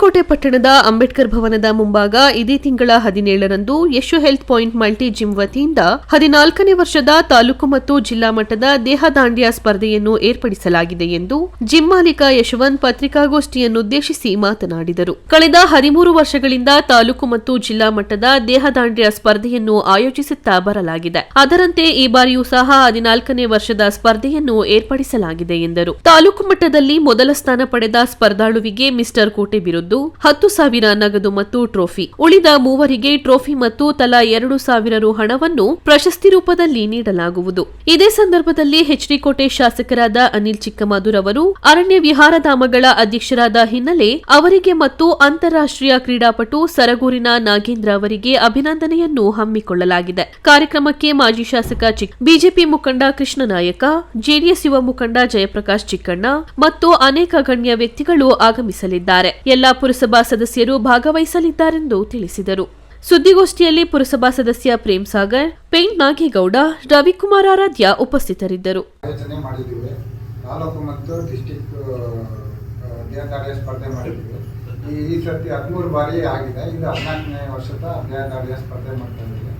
ಕೋಟೆ ಪಟ್ಟಣದ ಅಂಬೇಡ್ಕರ್ ಭವನದ ಮುಂಭಾಗ ಇದೇ ತಿಂಗಳ ಹದಿನೇಳರಂದು Yashu health point multi gym ವತಿಯಿಂದ ಹದಿನಾಲ್ಕನೇ ವರ್ಷದ ತಾಲೂಕು ಮತ್ತು ಜಿಲ್ಲಾ ಮಟ್ಟದ ದೇಹ ದಾಂಡ್ಯ ಸ್ಪರ್ಧೆಯನ್ನು ಏರ್ಪಡಿಸಲಾಗಿದೆ ಎಂದು ಜಿಮ್ ಮಾಲೀಕ ಯಶವಂತ್ ಪತ್ರಿಕಾಗೋಷ್ಠಿಯನ್ನುದ್ದೇಶಿಸಿ ಮಾತನಾಡಿದರು. ಕಳೆದ ಹದಿಮೂರು ವರ್ಷಗಳಿಂದ ತಾಲೂಕು ಮತ್ತು ಜಿಲ್ಲಾ ಮಟ್ಟದ ದೇಹ ದಾಂಡ್ಯ ಸ್ಪರ್ಧೆಯನ್ನು ಆಯೋಜಿಸುತ್ತಾ ಬರಲಾಗಿದೆ. ಅದರಂತೆ ಈ ಬಾರಿಯೂ ಸಹ ಹದಿನಾಲ್ಕನೇ ವರ್ಷದ ಸ್ಪರ್ಧೆಯನ್ನು ಏರ್ಪಡಿಸಲಾಗಿದೆ ಎಂದರು. ತಾಲೂಕು ಮಟ್ಟದಲ್ಲಿ ಮೊದಲ ಸ್ಥಾನ ಪಡೆದ ಸ್ಪರ್ಧಾಳುವಿಗೆ ಮಿಸ್ಟರ್ ಬಿರುದ್ದು ಹತ್ತು ಸಾವಿರ ನಗದು ಮತ್ತು ಟ್ರೋಫಿ. ಉಳಿದ ಮೂವರಿಗೆ ಟ್ರೋಫಿ ಮತ್ತು ತಲಾ ಎರಡು ಸಾವಿರ ರು ಹಣವನ್ನು ಪ್ರಶಸ್ತಿ ರೂಪದಲ್ಲಿ ನೀಡಲಾಗುವುದು. ಇದೇ ಸಂದರ್ಭದಲ್ಲಿ ಕೋಟೆ ಶಾಸಕರಾದ ಅನಿಲ್ ಚಿಕ್ಕಮಧುರ್ ಅವರು, ಅರಣ್ಯ ವಿಹಾರಧಾಮಗಳ ಅಧ್ಯಕ್ಷರಾದ ಹಿನ್ನೆಲೆ ಅವರಿಗೆ ಮತ್ತು ಅಂತಾರಾಷ್ಟ್ರೀಯ ಕ್ರೀಡಾಪಟು ಸರಗೂರಿನ ನಾಗೇಂದ್ರ ಅವರಿಗೆ ಅಭಿನಂದನೆಯನ್ನು ಹಮ್ಮಿಕೊಳ್ಳಲಾಗಿದೆ. ಕಾರ್ಯಕ್ರಮಕ್ಕೆ ಮಾಜಿ ಶಾಸಕ ಚಿಕ್, ಬಿಜೆಪಿ ಮುಖಂಡ ಕೃಷ್ಣ ನಾಯಕ ಜೆಡಿಎಸ್ ಯುವ ಮುಖಂಡ ಜಯಪ್ರಕಾಶ್ ಚಿಕ್ಕಣ್ಣ ಮತ್ತು ಅನೇಕ ಗಣ್ಯ ವ್ಯಕ್ತಿಗಳು ಆಗಮಿಸಲಿದ್ದಾರೆ. ಎಲ್ಲಾ ಪುರಸಭಾ ಸದಸ್ಯರು ಭಾಗವಹಿಸಲಿದ್ದಾರೆಂದು ತಿಳಿಸಿದರು. ಸುದ್ದಿಗೋಷ್ಠಿಯಲ್ಲಿ ಪುರಸಭಾ ಸದಸ್ಯ ಪ್ರೇಮ್ ಸಾಗರ್ ಪೇಂಟ್ ನಾಗೇಗೌಡ, ರವಿಕುಮಾರ್ ಆರಾಧ್ಯ ಉಪಸ್ಥಿತರಿದ್ದರು. ಈ ಸರ್ತಿ ಹದಿಮೂರು ಬಾರಿ ಆಗಿದೆ. ಇದು ಹದಿನಾಲ್ಕನೇ ವರ್ಷದ ದೇಹದಾಡಿಯ ಸ್ಪರ್ಧೆ ಮಾಡ್ತಾ ಇದ್ದೀವಿ.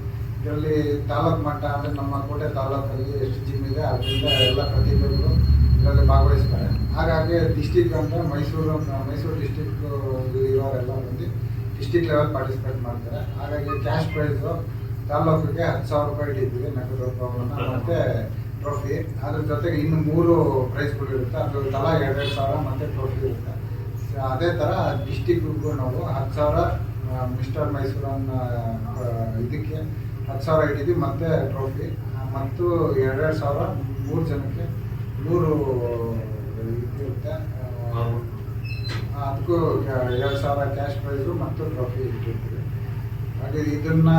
ಇದರಲ್ಲಿ ತಾಲೂಕು ಮಟ್ಟ ಅಂದರೆ ನಮ್ಮ ಕೋಟೆ ತಾಲೂಕಲ್ಲಿ ಎಷ್ಟು ಜಿಮ್ ಇದೆ ಅದರಿಂದ ಎಲ್ಲ ಪ್ರತಿಭೆಗಳು ಇದರಲ್ಲಿ ಭಾಗವಹಿಸ್ತಾರೆ. ಹಾಗಾಗಿ ಡಿಸ್ಟಿಕ್ ಅಂದರೆ ಮೈಸೂರು ಮೈಸೂರು ಡಿಸ್ಟಿಕ್ ಇರೋರೆಲ್ಲ ಬಂದು ಡಿಸ್ಟಿಕ್ ಲೆವೆಲ್ ಪಾರ್ಟಿಸಿಪೇಟ್ ಮಾಡ್ತಾರೆ. ಹಾಗಾಗಿ ಕ್ಯಾಶ್ ಪ್ರೈಸು ತಾಲೂಕಿಗೆ ಹತ್ತು ಸಾವಿರ ರೂಪಾಯಿ ಇಟ್ಟಿದ್ದೀವಿ, ನಗದು ರೂಪವನ್ನು ಮತ್ತು ಟ್ರೋಫಿ ಅದ್ರ ಜೊತೆಗೆ ಇನ್ನು ಮೂರು ಪ್ರೈಸ್ಗಳು ಇರುತ್ತೆ. ಅದು ತಲಾ ಎರಡೆರಡು ಸಾವಿರ ಮತ್ತೆ ಟ್ರೋಫಿ ಇರುತ್ತೆ. ಅದೇ ಥರ ಡಿಸ್ಟಿಕ್ಗೂ ನಾವು ಹತ್ತು ಸಾವಿರ ಮಿಸ್ಟರ್ ಮೈಸೂರನ್ನ ಇದಕ್ಕೆ ಹತ್ತು ಸಾವಿರ ಇಟ್ಟಿದ್ದೀವಿ, ಮತ್ತು ಟ್ರೋಫಿ ಮತ್ತು ಎರಡೆರಡು ಸಾವಿರ ಮೂರು ಜನಕ್ಕೆ ನೂರು ಇರುತ್ತೆ ಆ, ಅದಕ್ಕೂ ಎರಡು ಸಾವಿರ ಕ್ಯಾಶ್ ಪ್ರೈಸು ಮತ್ತು ಟ್ರೋಫಿ ಇಟ್ಟಿರ್ತೀವಿ ಹಾಗೆ ಇದನ್ನ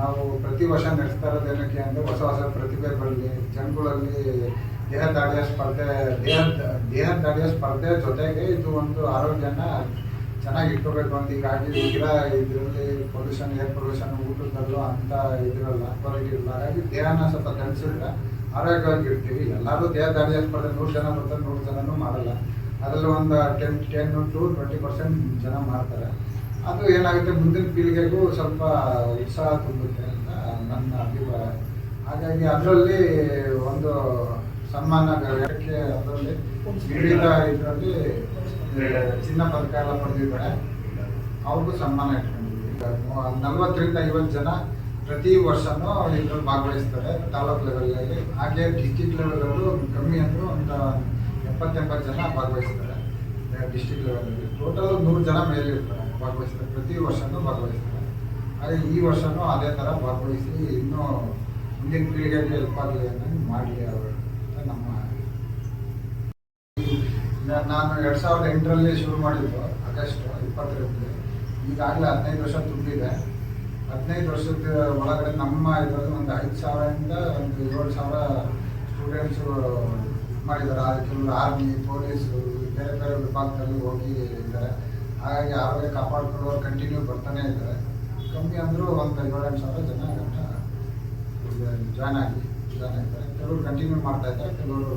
ನಾವು ಪ್ರತಿ ವರ್ಷ ನಡೆಸ್ತಾ ಇರೋದು ಏನಕ್ಕೆ ಅಂದರೆ ಹೊಸ ಹೊಸ ಪ್ರತಿಭೆ ಬರಲಿ ಜನಗಳಲ್ಲಿ ದೇಹ ದಾಡಿಯ ಸ್ಪರ್ಧೆ, ದೇಹ ದೇಹ ದಾಡಿಯ ಸ್ಪರ್ಧೆ ಜೊತೆಗೆ ಇದು ಒಂದು ಆರೋಗ್ಯನ ಚೆನ್ನಾಗಿ ಇಟ್ಕೋಬೇಕು ಅಂತ ಹೀಗಾಗಿ ಗಿಡ ಇದರಲ್ಲಿ ಪೊಲ್ಯೂಷನ್ ಏರ್ ಪೊಲ್ಯೂಷನ್ ಊಟದಲ್ಲೂ ಅಂತ ಇದಿರಲ್ಲ ಕ್ವಾಲಿಟಿ ಹಾಗಾಗಿ ದೇಹನ ಸ್ವಲ್ಪ ತಣಿಸಿದ್ರೆ ಆರೋಗ್ಯವಾಗಿ ಇರ್ತೀವಿ. ಎಲ್ಲರೂ ದೇಹ ದಾಡಿಯ ಸ್ಪರ್ಧೆ ನೂರು ಜನ ಬರ್ತಾರೆ, ನೂರು ಜನನೂ ಮಾಡಲ್ಲ. ಅದರಲ್ಲಿ ಒಂದು ten ten to twenty percent ಜನ ಮಾಡ್ತಾರೆ. ಅದು ಏನಾಗುತ್ತೆ, ಮುಂದಿನ ಪೀಳಿಗೆಗೂ ಸ್ವಲ್ಪ ಉತ್ಸಾಹ ತುಂಬುತ್ತೆ ಅಂತ ನನ್ನ ಅಭಿಪ್ರಾಯ. ಹಾಗಾಗಿ ಅದರಲ್ಲಿ ಒಂದು ಸನ್ಮಾನ ಅದರಲ್ಲಿ ವಿವಿಧ ಇದರಲ್ಲಿ ಚಿನ್ನ ಪದಕ ಎಲ್ಲ ಪಡೆದಿದ್ದಾರೆ. ಅವ್ರಿಗೂ ಸನ್ಮಾನ ಇಟ್ಕೊಂಡಿದ್ದೀವಿ. ನಲ್ವತ್ತರಿಂದ ಐವತ್ತು ಜನ ಪ್ರತಿ ವರ್ಷನೂ ಇದ್ರಲ್ಲಿ ಭಾಗವಹಿಸ್ತಾರೆ, ತಾಲೂಕು ಲೆವೆಲಲ್ಲಿ ಹಾಗೆ ಡಿಸ್ಟಿಕ್ ಲೆವೆಲಲ್ಲೂ ಕಮ್ಮಿ ಅಂದರೂ ಒಂದು ಎಪ್ಪತ್ತೆಂಬತ್ತು ಜನ ಭಾಗವಹಿಸ್ತಾರೆ. ಡಿಸ್ಟಿಕ್ ಲೆವೆಲಲ್ಲಿ ಟೋಟಲ್ ನೂರು ಜನ ಮೇಲೆ ಇರ್ತಾರೆ, ಭಾಗವಹಿಸ್ತಾರೆ. ಪ್ರತಿ ವರ್ಷನೂ ಭಾಗವಹಿಸ್ತಾರೆ. ಆದರೆ ಈ ವರ್ಷನೂ ಅದೇ ಥರ ಭಾಗವಹಿಸಿ ಇನ್ನೂ ಮುಂದಿನ ಪೀಳಿಗೆಗೆ ಹೆಲ್ಪ್ ಆಗಲಿ ಅನ್ನೋದು ಮಾಡಲಿ ಅವರು ಅಂತ ನಮ್ಮ ನಾನು ಎರಡು ಸಾವಿರದ ಎಂಟರಲ್ಲಿ ಶುರು ಮಾಡಿದ್ದು, ಆಗಸ್ಟ್ ಇಪ್ಪತ್ತರಲ್ಲಿ. ಈಗಾಗಲೇ ಹದಿನೈದು ವರ್ಷ ತುಂಬಿದೆ. ಹದಿನೈದು ವರ್ಷದ ಒಳಗಡೆ ನಮ್ಮ ಇದರಲ್ಲಿ ಒಂದು ಐದು ಸಾವಿರದಿಂದ ಒಂದು ಏಳು ಸಾವಿರ ಸ್ಟೂಡೆಂಟ್ಸು ಮಾಡಿದ್ದಾರೆ. ಅದು ಕೆಲವರು ಆರ್ಮಿ ಪೊಲೀಸು ಬೇರೆ ಬೇರೆ ವಿಭಾಗದಲ್ಲಿ ಹೋಗಿ ಇದ್ದಾರೆ. ಹಾಗಾಗಿ ಆರೋಗ್ಯ ಕಾಪಾಡ್ಕೊಳ್ಳೋರು ಕಂಟಿನ್ಯೂ ಬರ್ತಾನೆ ಇದ್ದಾರೆ. ಕಮ್ಮಿ ಅಂದರೂ ಒಂದು ಏಳೆಂಟು ಸಾವಿರ ಜನ ಗಂಟ ಜಾಯ್ನ್ ಆಗಿ ಜಾಯ್ನ್ ಆಗಿದ್ದಾರೆ. ಕೆಲವರು ಕಂಟಿನ್ಯೂ ಮಾಡ್ತಾ ಇದ್ದಾರೆ, ಕೆಲವರು